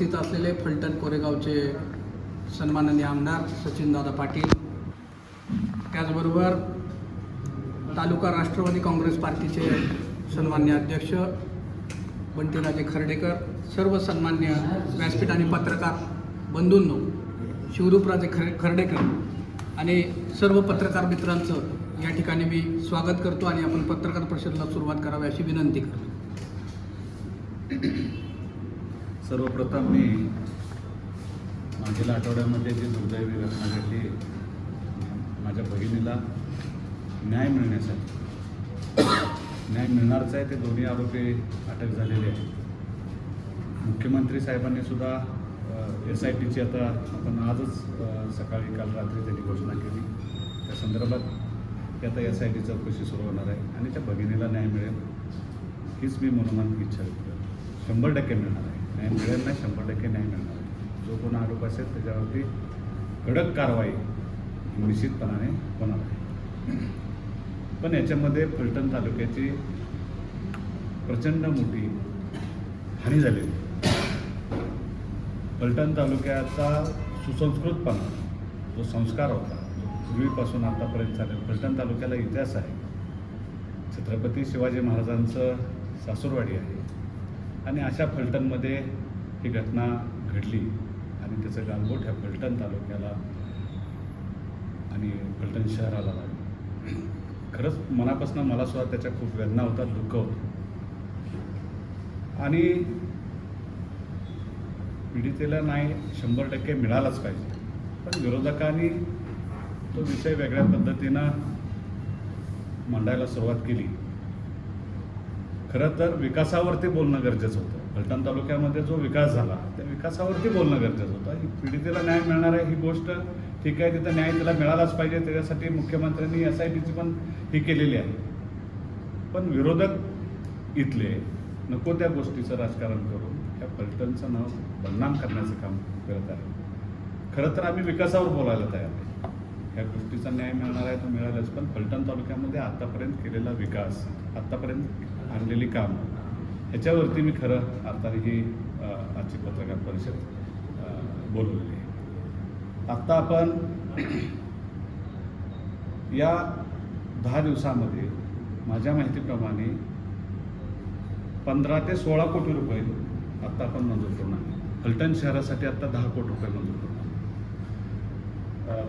उपस्थित असलेले फलटण कोरेगावचे सन्माननीय आमदार सचिनदादा पाटील. त्याचबरोबर तालुका राष्ट्रवादी काँग्रेस पार्टीचे सन्मान्य अध्यक्ष बंटीराजे खर्डेकर सर्व सन्मान्य व्यासपीठ आणि पत्रकार बंधूंनो शिवरूपराजे खर खर्डेकर आणि सर्व पत्रकार मित्रांचं या ठिकाणी मी स्वागत करतो आणि आपण पत्रकार परिषदेला सुरुवात करावी अशी विनंती करतो. सर्वप्रथम मी मागील आठवड्यामध्ये जी दुर्दैवी घटना घडली माझ्या बहिणीला न्याय मिळण्यासाठी. न्याय मिळणारच आहे ते दोन्ही आरोपी अटक झालेले आहेत. मुख्यमंत्री साहेबांनी सुद्धा एस आय टीची आता आपण आजच सकाळी काल रात्री त्यांनी घोषणा केली. त्या संदर्भात ती आता एस आय टी चौकशी सुरू होणार आहे आणि त्या भगिनीला न्याय मिळेल हीच मी मनोमान इच्छा शंभर टक्के मिळणार आहे. नाही मिळेल नाही शंभर टक्के नाही मिळणार. जो कोण आरोप असेल त्याच्यावरती कडक कारवाई निश्चितपणाने होणार आहे. पण याच्यामध्ये फलटण तालुक्याची प्रचंड मोठी हानी झालेली फलटण तालुक्याचा सुसंस्कृतपणा जो संस्कार होता जो पूर्वीपासून आतापर्यंत चालेल फलटण तालुक्याला इतिहास आहे. छत्रपती शिवाजी महाराजांचं सासूरवाडी आहे. आणि अशा फलटणमध्ये ही घटना घडली आणि त्याचं गालबोट ह्या फलटण तालुक्याला आणि फलटण शहराला लागलं. खरंच मनापासून मला सुद्धा त्याच्या खूप वेदना होतात दुःख होतं. आणि पीडितेला नाही शंभर टक्के मिळालाच पाहिजे. पण विरोधकांनी तो विषय वेगळ्या पद्धतीनं मांडायला सुरुवात केली. खरं तर विकासावरती बोलणं गरजेचं होतं. फलटण तालुक्यामध्ये जो विकास झाला त्या विकासावरती बोलणं गरजेचं होतं. ही पीडितेला न्याय मिळणार आहे ही गोष्ट ठीक आहे तिथं न्याय तिला मिळालाच पाहिजे. त्याच्यासाठी मुख्यमंत्र्यांनी एस आय टीची पण ही केलेली आहे. पण विरोधक इथले नको त्या गोष्टीचं राजकारण करून या फलटणचं नाव बदनाम करण्याचं काम करत आहे खरं तर आम्ही विकासावर बोलायला तयार आहे ह्या गोष्टीचा न्याय मिळणार आहे तो मिळालाच. पण फलटण तालुक्यामध्ये आत्तापर्यंत केलेला विकास आत्तापर्यंत आणलेली काम ह्याच्यावरती मी खरं अर्थाने ही आजची पत्रकार परिषद अ, बोलवलेली आहे. आत्ता आपण या दहा दिवसामध्ये माझ्या माहितीप्रमाणे पंधरा ते सोळा कोटी रुपये आत्ता आपण मंजूर करणार फलटण शहरासाठी आत्ता दहा कोटी रुपये मंजूर करून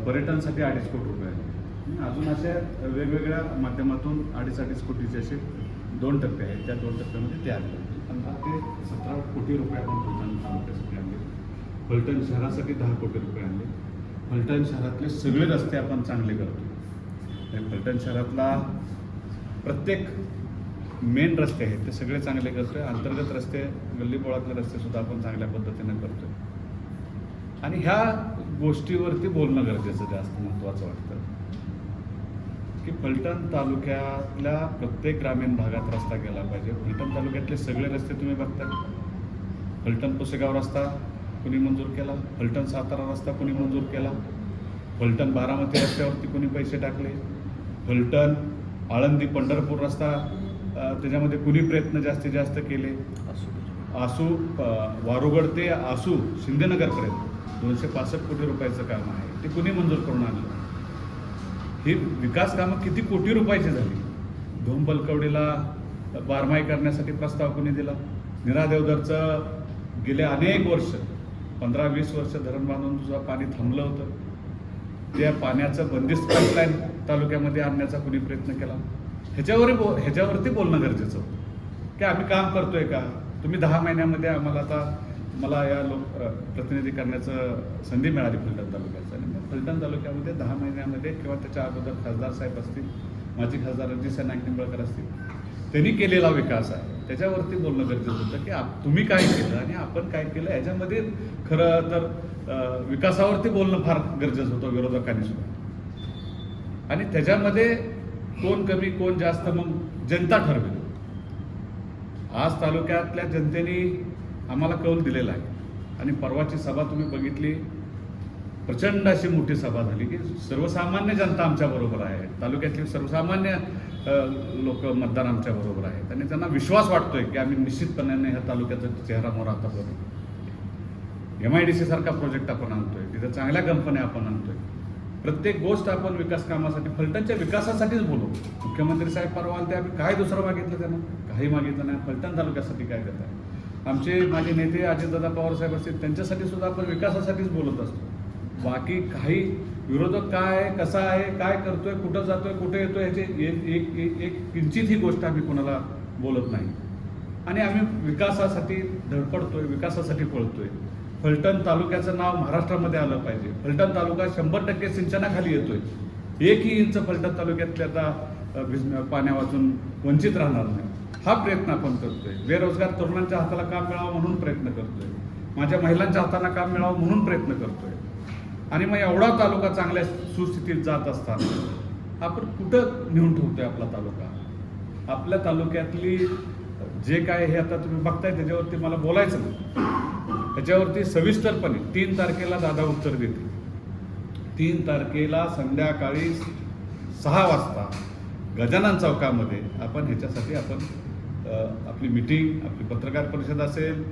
पर्यटनसाठी अडीच कोटी रुपये अजून अशा वेगवेगळ्या माध्यमातून अडीच अडीच कोटीचे असे दोन टप्पे आहेत. त्या दोन टप्प्यामध्ये ते आले. पंधरा ते सतरा कोटी रुपये आपण फलटण तालुक्यासाठी आणले. फलटण शहरासाठी दहा कोटी रुपये आणले. फलटण शहरातले सगळे रस्ते आपण चांगले करतो. आणि फलटण शहरातला प्रत्येक मेन रस्ते आहेत ते सगळे चांगले करतो आहे अंतर्गत रस्ते गल्लीबोळातले रस्ते सुद्धा आपण चांगल्या पद्धतीने आहे आणि ह्या गोष्टीवरती बोलणं गरजेचं जास्त महत्त्वाचं वाटतं. की फलटण तालुक्यातल्या प्रत्येक ग्रामीण भागात रस्ता गेला पाहिजे. फलटण तालुक्यातले सगळे रस्ते तुम्ही बघता फलटण पुसेगाव रस्ता कुणी मंजूर केला? फलटण सातारा रस्ता कुणी मंजूर केला? फलटण बारामती रस्त्यावरती कुणी पैसे टाकले? फलटण आळंदी पंढरपूर रस्ता त्याच्यामध्ये कुणी प्रयत्न जास्तीत जास्त केले? आसू आसू वारुगड ते आसू शिंदेनगरपर्यंत. दोनशे पासष्ट कोटी रुपयाचं काम आहे. ते कुणी मंजूर करून आणलं? ही विकास कामं किती कोटी रुपयाची झाली? धोम बलकवडीला बारमाई करण्यासाठी प्रस्ताव कोणी दिला? निरा देवधरचं गेले अनेक वर्ष पंधरा वीस वर्ष धरण बांधून तुझं पाणी थांबलं होतं. त्या पाण्याचं बंदिस्त पाईपलाईन तालुक्यामध्ये आणण्याचा कुणी प्रयत्न केला? ह्याच्यावर बो ह्याच्यावरती बोलणं गरजेचं होतं. की आम्ही काम करतोय का? तुम्ही दहा महिन्यामध्ये आम्हाला आता मला या लोक प्रतिनिधी करण्याचं संधी मिळाली फलटण तालुक्याचं आणि फलटण तालुक्यामध्ये दहा महिन्यामध्ये किंवा त्याच्या अगोदर खासदार साहेब असतील माजी खासदार रणजित नाईक किंबळकर असतील त्यांनी केलेला विकास आहे. त्याच्यावरती बोलणं गरजेचं होतं की आप तुम्ही काय केलं आणि आपण काय केलं याच्यामध्ये खरं तर विकासावरती बोलणं फार गरजेचं होतं विरोधकांनी सुद्धा. आणि त्याच्यामध्ये कोण कमी कोण जास्त मग जनता ठरवेल. आज तालुक्यातल्या जनतेने आम्हाला कौल दिलेला आहे. आणि परवाची सभा तुम्ही बघितली प्रचंड अशी मोठी सभा झाली की सर्वसामान्य जनता आमच्याबरोबर आहे. तालुक्यातली सर्वसामान्य लोक मतदार आमच्याबरोबर आहेत आणि त्यांना विश्वास वाटतोय की आम्ही निश्चितपणाने ह्या तालुक्याचा चेहरा मोर आता बघू एम आय डी सी सारखा प्रोजेक्ट आपण आणतोय. तिथं चांगल्या कंपन्या आपण आणतोय. प्रत्येक गोष्ट आपण विकास कामासाठी फलटणच्या विकासासाठीच बोलू. मुख्यमंत्री साहेब परवा ते आम्ही काय दुसरं मागितलं त्यांना? काही मागितलं नाही. फलटण तालुक्यासाठी काय करत आहे आमचे माझे नेते अजितदादा पवार साहेब असतील त्यांच्यासाठी सुद्धा आपण विकासासाठीच बोलत असतो. बाकी काही विरोधक काय आहे कसा आहे काय करतोय कुठं जातोय कुठे येतोय ह्याची एक एक एक एक किंचित ही गोष्ट आम्ही कोणाला बोलत नाही. आणि आम्ही विकासासाठी धडपडतोय विकासासाठी पळतोय. फलटण तालुक्याचं नाव महाराष्ट्रामध्ये आलं पाहिजे. फलटण तालुका शंभर टक्के सिंचनाखाली येतोय. एकही इंच फलटण तालुक्यातल्या आता अ, पाण्या वाचून वंचित राहणार नाही. हा प्रयत्न आपण करतोय. बेरोजगार तरुणांच्या हाताला काम मिळावं म्हणून प्रयत्न करतोय. माझ्या महिलांच्या हाताला काम मिळावं म्हणून प्रयत्न करतोय. आणि मग एवढा तालुका चांगल्या सुस्थितीत जात असताना आपण कुठं नेऊन ठेवतोय आपला तालुका? आपल्या तालुक्यातली जे काय हे आता तुम्ही बघताय त्याच्यावरती मला बोलायचं नाही. त्याच्यावरती सविस्तरपणे तीन तारखेला दादा उत्तर देतील. तीन तारखेला संध्याकाळी सहा वाजता गजानन चौकामध्ये आपण ह्याच्यासाठी आपण आपली मिटिंग आपली पत्रकार परिषद असेल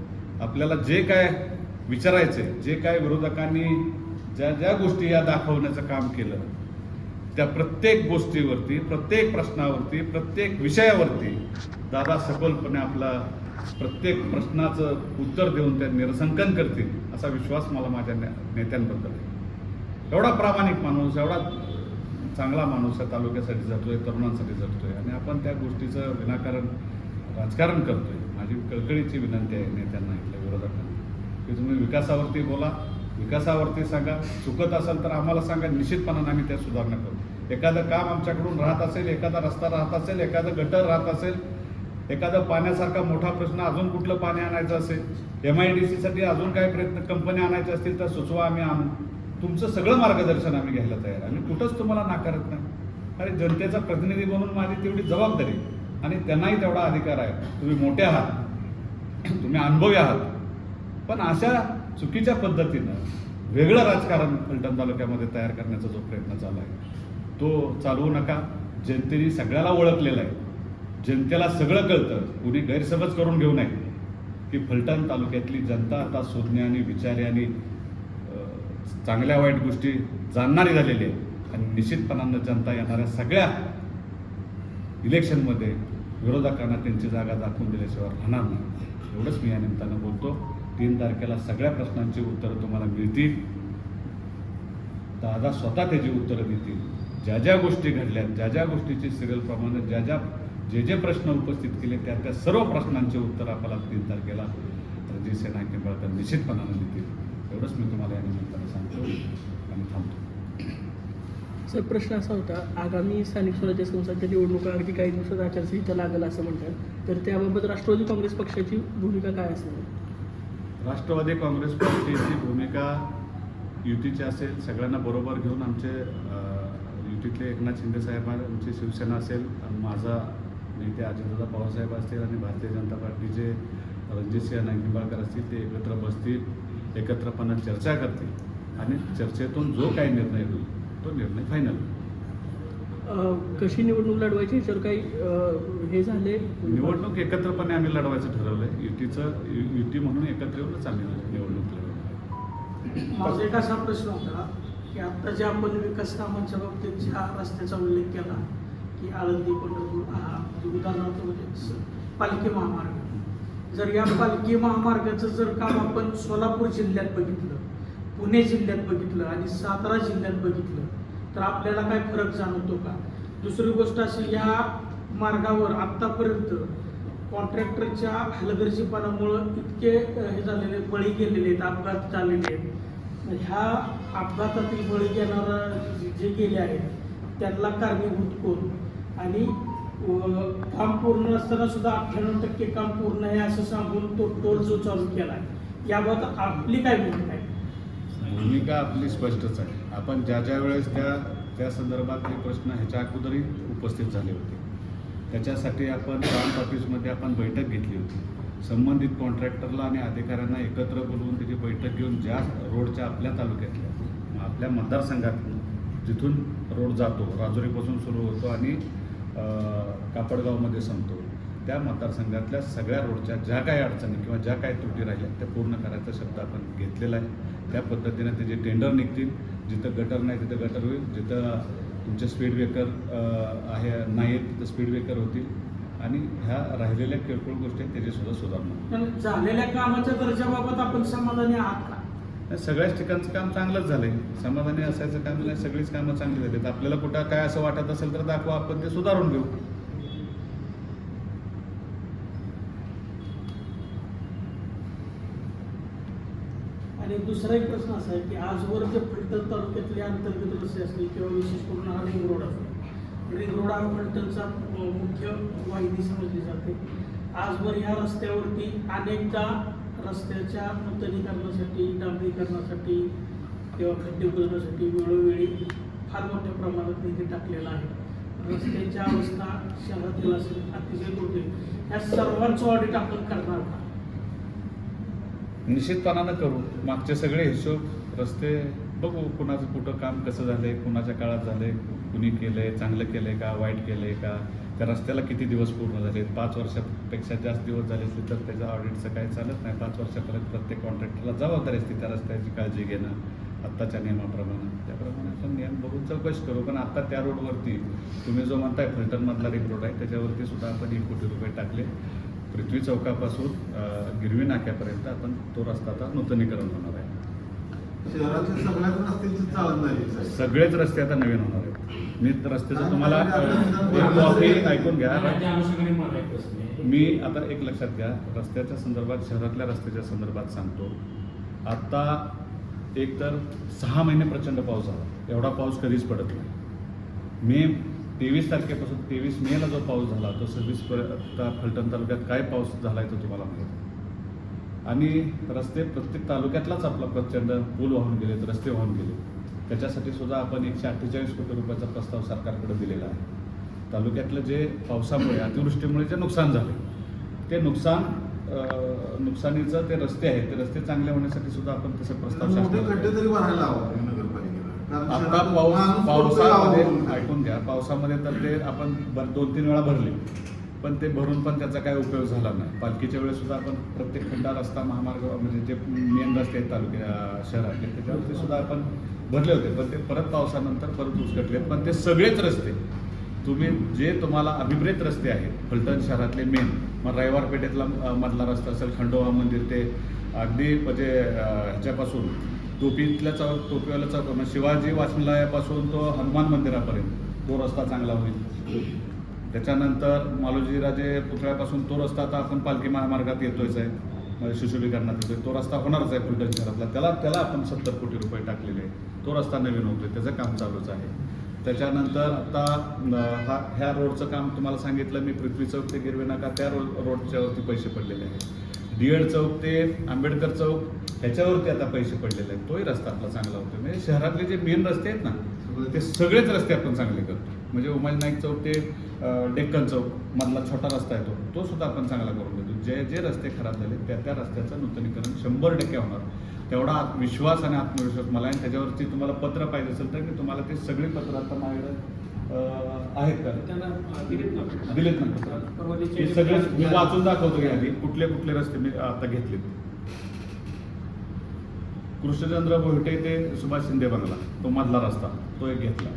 आपल्याला जे काय विचारायचे जे काय विरोधकांनी ज्या ज्या गोष्टी या दाखवण्याचं काम केलं त्या प्रत्येक गोष्टीवरती प्रत्येक प्रश्नावरती प्रत्येक विषयावरती दादा सखोलपणे आपला प्रत्येक प्रश्नाचं उत्तर देऊन त्या निरसंकन करतील असा विश्वास मला माझ्या नेत्यांबद्दल आहे. एवढा प्रामाणिक माणूस एवढा चांगला माणूस या तालुक्यासाठी जातोय तरुणांसाठी जातोय आणि आपण त्या गोष्टीचं विनाकारण राजकारण करतोय. माझी कळकळीची विनंती आहे नेत्यांना इथल्या विरोधकांना. की तुम्ही विकासावरती बोला विकासावरती सांगा. चुकत असेल तर आम्हाला सांगा. निश्चितपणानं आम्ही त्या सुधारणा करू. एखादं काम आमच्याकडून राहत असेल एखादा रस्ता राहत असेल एखादं गटर राहत असेल एखादा पाण्यासारखा मोठा प्रश्न अजून कुठलं पाणी आणायचं असेल एम आय डी सीसाठी अजून काही प्रयत्न कंपन्या आणायच्या असतील तर सुचवा आम्ही आणू. तुमचं सगळं मार्गदर्शन आम्ही घ्यायला तयार आम्ही कुठंच तुम्हाला नाकारत नाही. अरे जनतेचा प्रतिनिधी म्हणून माझी तेवढी जबाबदारी आणि त्यांनाही तेवढा अधिकार आहे. तुम्ही मोठे आहात. तुम्ही अनुभवी आहात. पण अशा चुकीच्या पद्धतीनं वेगळं राजकारण फलटण तालुक्यामध्ये तयार करण्याचा जो प्रयत्न चालू आहे तो चालवू नका. जनतेने सगळ्याला ओळखलेला आहे. जनतेला सगळं कळतं. कुणी गैरसमज करून घेऊ नये. की फलटण तालुक्यातली जनता आता सुज्ञानी विचार्याने चांगल्या वाईट गोष्टी जाणणारी झालेली आहे. आणि निश्चितपणानं जनता येणाऱ्या सगळ्या इलेक्शनमध्ये विरोधकांना त्यांची जागा दाखवून दिल्याशिवाय राहणार नाही. एवढंच मी या निमित्तानं बोलतो. तीन तारखेला सगळ्या प्रश्नांची उत्तरं तुम्हाला मिळतील. दादा स्वतः त्याची उत्तरं देतील. ज्या ज्या गोष्टी घडल्या ज्या ज्या गोष्टीची सिरियलप्रमाणे ज्या ज्या जे जे प्रश्न उपस्थित केले त्या त्या सर्व प्रश्नांचे उत्तर आपल्याला तीन तारखेला रणजित सेना निंबाळकर निश्चितपणानं देतील. एवढंच मी तुम्हाला या निमित्तानं सांगतो. आणि थांबतो. सर प्रश्न असा होता आगामी स्थानिक स्वराज्य संस्थांच्या निवडणुका अगदी काही दिवसात आचारसंहिता लागेल असं म्हणतात. तर त्याबाबत राष्ट्रवादी काँग्रेस पक्षाची भूमिका काय असेल? राष्ट्रवादी काँग्रेस पक्षाची भूमिका युतीची असेल सगळ्यांना बरोबर घेऊन आमचे युतीतले एकनाथ शिंदे आमची शिवसेना असेल आणि माझा नेते अजितदादा पवारसाहेब असतील आणि भारतीय जनता पार्टीचे रणजितसिंह नाईक असतील ते एकत्र बसतील एकत्रपणा चर्चा करतील. आणि चर्चेतून जो काही निर्णय होईल तो निर्णय फायनल अं, कशी निवडणूक लढवायची? याच्यावर काही हे झाले? निवडणूक एकत्रपणे आम्ही लढवायचं ठरवलंय. युतीचं यु- युती म्हणून एकत्र येऊनच आम्ही निवडणूक लढवली. माझा एक असा प्रश्न होता की आता जे आपण विकास कामांच्या बाबतीत ज्या रस्त्याचा उल्लेख केला की आळंदी पंढरपूर हा म्हणजे उदाहरणार्थ म्हणजे पालखी महामार्ग. जर या पालखी महामार्गाचं जर काम आपण सोलापूर जिल्ह्यात बघितलं पुणे जिल्ह्यात बघितलं आणि सातारा जिल्ह्यात बघितलं तर आपल्याला काय फरक जाणवतो का? दुसरी गोष्ट अशी या मार्गावर आत्तापर्यंत कॉन्ट्रॅक्टरच्या हलगर्जीपणामुळं इतके हे झालेले बळी गेलेले आहेत अपघात झालेले आहेत. ह्या अपघातातील बळी घेणारा जे गेले आहेत त्यांना कारणीभूत कोण? आणि काम पूर्ण असताना सुद्धा अठ्ठ्याण्णव टक्के काम पूर्ण आहे असं सांगून तो टोल जो चालू केला आहे याबाबत आपली काय भूमिका आहे? भूमिका आपली स्पष्टच आहे. आपण ज्या ज्या वेळेस त्या त्या संदर्भात हे प्रश्न ह्याच्या अगोदरही उपस्थित झाले होते. त्याच्यासाठी आपण ग्राउंड ऑफिसमध्ये आपण बैठक घेतली होती. संबंधित कॉन्ट्रॅक्टरला आणि अधिकाऱ्यांना एकत्र बोलवून त्याची बैठक घेऊन ज्या रोडच्या आपल्या तालुक्यातल्या आपल्या मतदारसंघातून जिथून रोड जातो राजुरीपासून सुरू होतो आणि कापडगावमध्ये संपतो त्या मतदारसंघातल्या सगळ्या रोडच्या ज्या काही अडचणी किंवा ज्या काही त्रुटी राहिल्या त्या पूर्ण करायचा शब्द आपण घेतलेला आहे. त्या पद्धतीने त्याचे टेंडर निघतील जिथं गटर नाही तिथं गटर होईल. जिथं तुमचे स्पीड ब्रेकर आहे नाही आहेत तिथं स्पीड ब्रेकर होतील. आणि ह्या राहिलेल्या किरकोळ गोष्टी आहेत त्याची सुद्धा सुधारणा. पण झालेल्या कामाच्या दर्जाबाबत आपण समाधानी आहात का? सगळ्याच ठिकाणचं काम चांगलंच झालंय. समाधानी असायचं काम नाही सगळीच कामं चांगली झालीत. आपल्याला कुठं काय असं वाटत असेल तर दाखवा आपण ते सुधारून घेऊ. आणि दुसरा एक प्रश्न असा आहे की आजवर जे फलटण तालुक्यातले अंतर्गत रस्ते असतील किंवा विशेष करून हा रिंग रोड असेल रिंग रोड हा फलटणचा मुख्य वाहिनी समजली जाते. आजवर ह्या रस्त्यावरती अनेकदा रस्त्याच्या नूतनीकरणासाठी डांबरीकरणासाठी किंवा खड्डे बुजवण्यासाठी वेळोवेळी फार मोठ्या प्रमाणात निधी टाकलेला आहे. रस्त्याच्या अवस्था शहरातील असेल अतिशय दुर्दैव. या सर्वांचं ऑडिट आपण करणार का निश्चितपणानं करू. मागचे सगळे हिशोब रस्ते बघू कुणाचं कुठं काम कसं झालंय कुणाच्या काळात झालंय कुणी केलंय चांगलं केलंय का वाईट केलंय का? त्या रस्त्याला किती दिवस पूर्ण झाले पाच वर्षापेक्षा जास्त दिवस झाले असले तर त्याच्या ऑडिटचं काही चालत नाही. पाच वर्षापर्यंत प्रत्येक कॉन्ट्रॅक्टरला जबाबदारी असते त्या रस्त्याची काळजी घेणं आत्ताच्या नियमाप्रमाणे. त्याप्रमाणे आपण नियम बघून चौकशी करू. पण आत्ता त्या रोडवरती तुम्ही जो म्हणताय फलटणमधला रिंग रोड आहे त्याच्यावरती सुद्धा आपण एक कोटी रुपये टाकले. पृथ्वी चौकापासून गिरवी नाक्यापर्यंत आपण तो रस्ता आता नूतनीकरण होणार आहे. सगळेच रस्ते आता नवीन होणार आहेत. मी रस्त्याचं तुम्हाला ऐकून घ्या. मी आता एक लक्षात घ्या. रस्त्याच्या संदर्भात शहरातल्या रस्त्याच्या संदर्भात सांगतो. आता एक तर सहा महिने प्रचंड पाऊस झाला. एवढा पाऊस कधीच पडत नाही. मे तेवीस तारखेपासून तेवीस मेला जो पाऊस झाला तो सव्वीस आता फलटण तालुक्यात काय पाऊस झाला आहे तो तुम्हाला माहिती. आणि रस्ते प्रत्येक तालुक्यातलाच आपला प्रचंड पूल वाहून गेलेत रस्ते वाहून गेले. त्याच्यासाठी सुद्धा आपण एकशे अठ्ठेचाळीस कोटी रुपयाचा प्रस्ताव सरकारकडे दिलेला आहे. तालुक्यातलं जे पावसामुळे अतिवृष्टीमुळे जे नुकसान झाले ते नुकसान नुकसानीचं ते रस्ते आहेत ते रस्ते चांगले होण्यासाठी सुद्धा आपण तसे प्रस्ताव शासनाला आता पाऊस पावसामध्ये. ऐकून घ्या. पावसामध्ये तर ते आपण दोन तीन वेळा भरले. पण ते भरून पण त्याचा काय उपयोग झाला नाही. पालखीच्या वेळेस सुद्धा आपण प्रत्येक खंडा रस्ता महामार्ग म्हणजे जे मेन रस्ते आहेत तालुक्या शहरातले त्याच्यावरती सुद्धा आपण भरले होते. पण ते परत पावसानंतर परत उसकटलेत पण ते सगळेच रस्ते तुम्ही जे तुम्हाला अभिप्रेत रस्ते आहेत फलटण शहरातले मेन मग रविवार पेठेतला मधला रस्ता असेल खंडोबा मंदिर ते अगदी म्हणजे ह्याच्यापासून टोपीतल्या चौक टोपीवाल्या चौक म्हणजे शिवाजी वाचनालयापासून तो हनुमान मंदिरापर्यंत. तो रस्ता चांगला होईल. त्याच्यानंतर मालोजीराजे पुतळ्यापासून तो रस्ता आता आपण पालखी महामार्गात येतोयच आहे म्हणजे सुशोभीकरणात येतोय. तो रस्ता होणारच आहे पुढच्या शहरातला त्याला त्याला आपण सत्तर कोटी रुपये टाकलेले आहे तो रस्ता नवीन होतोय. त्याचं काम चालूच आहे. त्याच्यानंतर आता हा ह्या रोडचं काम तुम्हाला सांगितलं. मी पृथ्वी चौक ते गिरवे नाका. त्या रोड रोडच्यावरती पैसे पडलेले आहेत. डीएड चौक ते आंबेडकर चौक ह्याच्यावरती आता पैसे पडलेले आहेत. तोही रस्ता आपला चांगला होतो म्हणजे शहरातले जे मेन रस्ते आहेत ना ते सगळेच रस्ते आपण चांगले करतो. म्हणजे उमाजी नाईक चौक ते डेक्कन चौक मधला छोटा रस्ता येतो तो सुद्धा आपण चांगला करून देतो. जे जे रस्ते खराब झाले त्या त्या रस्त्याचं नूतनीकरण शंभर टक्के होणार. तेवढा विश्वास आणि आत्मविश्वास मला आणि त्याच्यावरती तुम्हाला पत्र पाहिजे असेल तर मी तुम्हाला ते सगळे पत्र आता माझ्याकडे आहेत का? दिलेत ना हे सगळे मी वाचून दाखवतो घ्या आधी. कुठले कुठले रस्ते मी आता घेतलेत. कृष्णचंद्र भोयटे ते सुभाष शिंदे बंगला. तो मधला रस्ता. तो एक घेतला.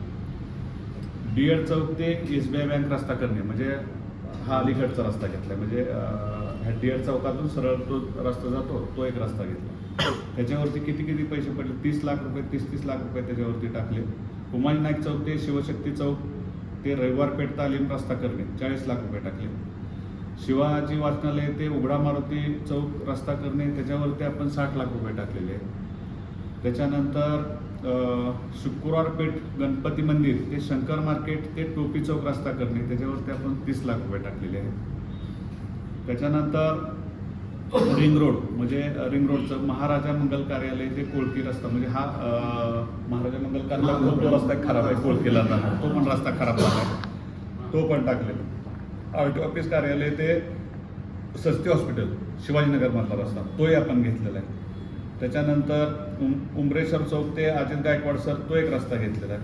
डीएड चौक ते एस बी आय बँक रस्ता करणे. म्हणजे हा अलीकडचा रस्ता घेतला म्हणजे ह्या डीएड चौकातून सरळ तो रस्ता जातो तो एक रस्ता घेतला. त्याच्यावरती किती किती पैसे पडले? तीस लाख रुपये तीस तीस लाख रुपये त्याच्यावरती टाकले. उमाजी नाईक चौक ते शिवशक्ती चौक ते रविवार पेठ तालीम रस्ता करणे चाळीस लाख रुपये टाकले. शिवाजी वाचनालय ते उघडा मारुती चौक रस्ता करणे त्याच्यावरती आपण साठ लाख रुपये टाकलेले आहेत. त्याच्यानंतर शुक्रवार पेठ गणपती मंदिर ते शंकर मार्केट ते टोपी चौक रस्ता करणे त्याच्यावरती आपण तीस लाख रुपये टाकलेले आहेत. त्याच्यानंतर रिंग रोड म्हणजे रिंग रोडचं महाराजा मंगल कार्यालय ते कोळकी रस्ता म्हणजे हा महाराजा मंगल कार्यालय तो रस्ता खराब आहे कोळकीला जाणार तो पण रस्ता खराब झाला आहे. तो पण टाकलेला आर टी ऑफिस कार्यालय ते सस्ती हॉस्पिटल शिवाजीनगरमधला रस्ता तोही आपण घेतलेला आहे. त्याच्यानंतर उमरेश्वर चौक ते अजित गायकवाड सर तो एक रस्ता घेतलेला आहे.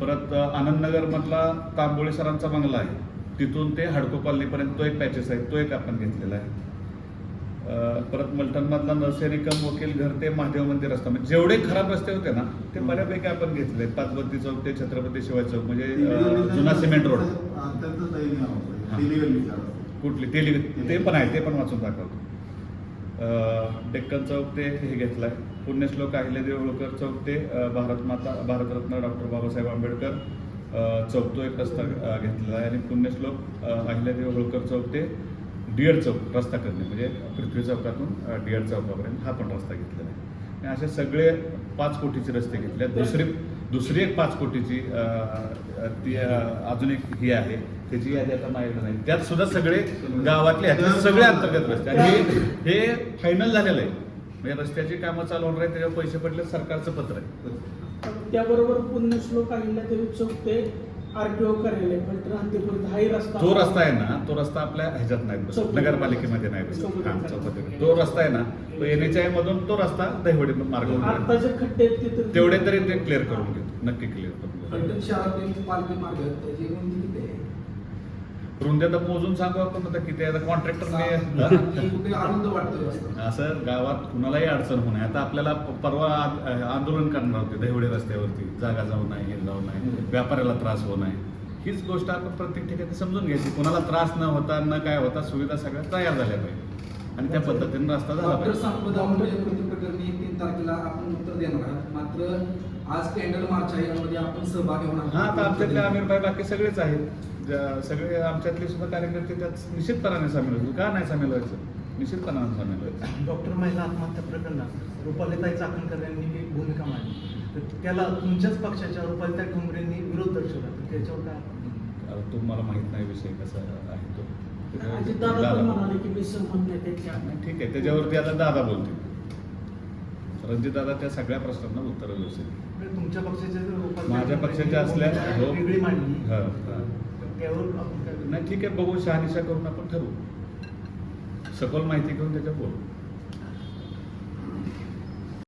परत आनंदनगरमधला तांबोळे सरांचा बंगला आहे. तिथून ते हडको कॉलनीपर्यंत तो एक पॅचेस आहे तो एक आपण घेतलेला आहे. परत मलटणमधला नरसैनिकम वकील घर ते महादेव मंदिर रस्ता म्हणजे जेवढे खराब रस्ते होते ना ते बऱ्यापैकी आपण घेतले. पाचबत्ती चौक ते छत्रपती शिवाजी चौक म्हणजे जुना सिमेंट रोड. आहे. कुठली? तेली ते पण आहे ते पण वाचून दाखवतो. डेक्कन चौक ते हे घेतलाय. पुण्यश्लोक अहिल्यादेवी होळकर चौक ते अं, भारतमाता भारतरत्न डॉक्टर बाबासाहेब आंबेडकर चौक तो एक रस्ता घेतलेला आहे. आणि पुण्यश्लोक अहिल्यादेवी होळकर चौक ते डिअर चौक रस्ता करणे म्हणजे पृथ्वी चौकातून डिअर चौकापर्यंत हा पण रस्ता घेतलेला आहे. आणि असे सगळे पाच कोटीचे रस्ते घेतले. आहेत. दुसरी दुसरी एक पाच कोटीची ती अजून एक ही आहे. त्याची यादी आता माझ्याकडे नाही. त्यात सुद्धा सगळे गावातले आहेत. सगळे अंतर्गत रस्ते आणि हे फायनल झालेलं आहे. म्हणजे रस्त्याची कामं चालू होणार आहे त्याच्यावर पैसे पडले सरकारचं पत्र आहे. त्याबरोबर पुण्यश्लोक तरी चौक ते आरटीओ कार्यालय फलटण हद्दीपर्यंत हाही रस्ता तो रस्ता आहे ना तो रस्ता आपल्या ह्याच्यात नाही बसत. नगरपालिकेमध्ये नाही बसत. हा. तो रस्ता आहे ना तो एन एच आय मधून तो रस्ता दहिवडी मार्ग आता जे खड्डे आहेत ते तर- तेवढे तरी ते क्लिअर करून घेतो नक्की क्लिअर करून घेतो शहरातील पालखी मार्ग त्याची आता मोजून सांगू आपण आता किती आणि कॉन्ट्रॅक्टर. असं गावात कुणालाही अडचण होऊ नये. आता आपल्याला परवा आंदोलन करणार होते दहिवडे रस्त्यावरती. जागा जाऊ नये हे जाऊ नये. व्यापाऱ्याला त्रास होऊ नये. हीच गोष्ट आपण प्रत्येक ठिकाणी समजून घ्यायची. कुणाला त्रास न होता न काय होता सुविधा सगळ्या तयार झाल्या पाहिजे. आणि त्या पद्धतीने रस्ता झाला पाहिजे. संपदा मुंडे मृत्यू प्रकरणी तीन तारखेला आपण उत्तर देणार आहात. मात्र आज कॅन्डल मार्च आहे. यामध्ये आपण सहभागी होणार हा आता आमच्यातले आमिरभाई बाकी सगळेच आहेत. सगळे आमच्यातले सुद्धा कार्यकर्ते त्यात निश्चितपणाने सामील होतील. का नाही सामील व्हायचं? निश्चितपणाने सामील व्हायचं. डॉक्टर महिला आत्महत्या प्रकरणात रुपालीताई चाकणकर यांनी एक भूमिका मांडली. तर त्याला तुमच्याच पक्षाच्या रुपालीताई ठोंबरेंनी विरोध दर्शवला. तर त्याच्यावर काय? तुम्हाला माहीत नाही विषय कसा आहे तो. ठीक आहे. त्याच्यावरती आता दादा बोलतील. रणजित दादा त्या सगळ्या प्रश्नांना उत्तर व्यवस्थित. म्हणजे तुमच्या पक्षाच्या माझ्या पक्षाच्या असल्या आपण काय नाही ठीक आहे बघू शहानिशा करून आपण ठरवू. सखोल माहिती घेऊन त्याच्या बोलू.